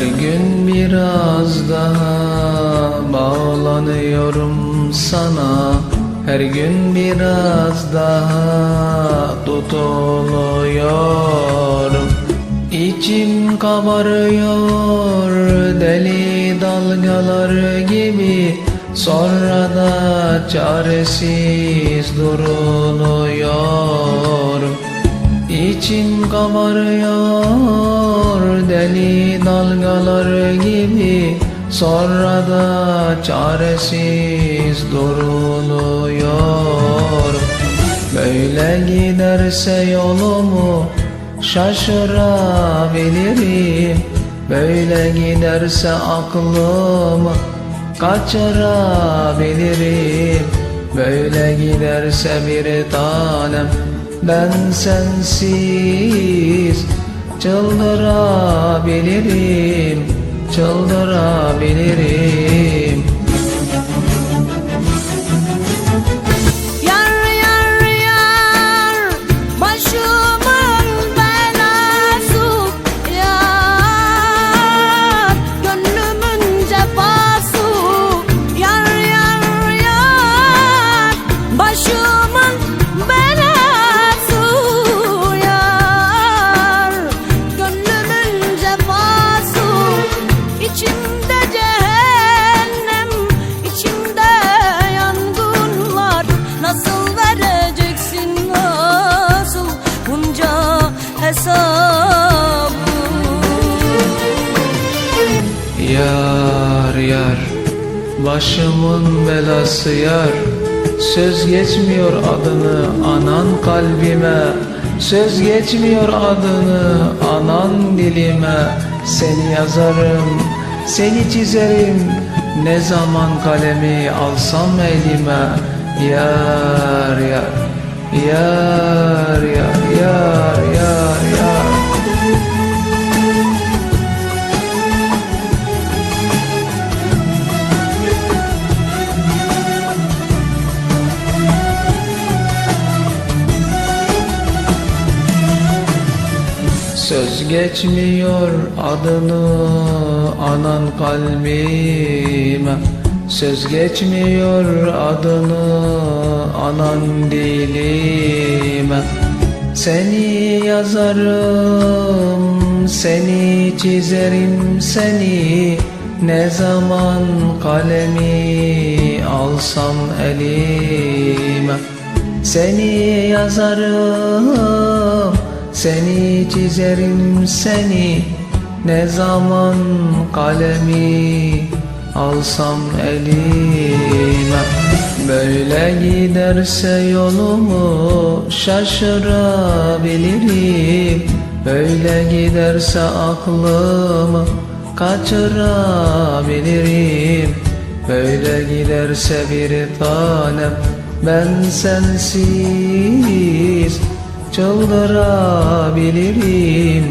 gün biraz daha bağlanıyorum sana. Her gün biraz daha tutuluyorum. İçim kabarıyor deli dalgalar gibi. Sonra da çaresiz duruluyorum İçim kabarıyor deli dalgalar gibi. Sonra da çaresiz duruluyorum Böyle giderse yolumu şaşırabilirim. Böyle giderse aklımı kaçırabilirim. Böyle giderse bir tanem ben sensiz çıldırabilirim Çıldırabilirim Yar Yar yar Başımın belası yar. Söz geçmiyor adını anan kalbime. Söz geçmiyor adını anan dilime. Seni yazarım, seni çizerim. Ne zaman kalemi alsam elime. Yar yar, yar yar, yar yar Söz geçmiyor adını anan kalbime. Söz geçmiyor adını anan dilime. Seni yazarım, seni çizerim seni Ne zaman kalemi alsam elime. Seni yazarım seni çizerim seni ne zaman kalemi alsam elime? Böyle giderse yolumu şaşırabilirim. Böyle giderse aklımı kaçırabilirim. Böyle giderse bir tanem ben sensiz Çıldırabilirim,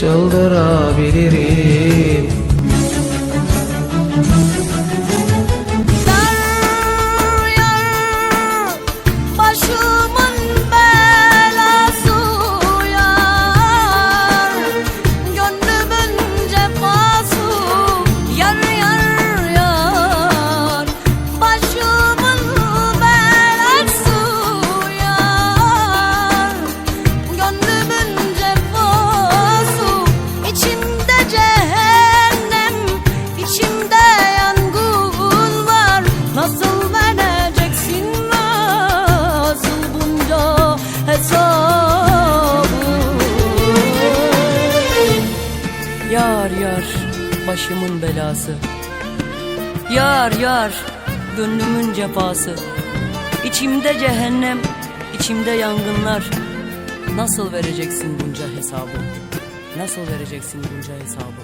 çıldırabilirim Yar başımın belası. Yar yar gönlümün cefası. İçimde cehennem içimde yangınlar. Nasıl vereceksin bunca hesabı? Nasıl vereceksin bunca hesabı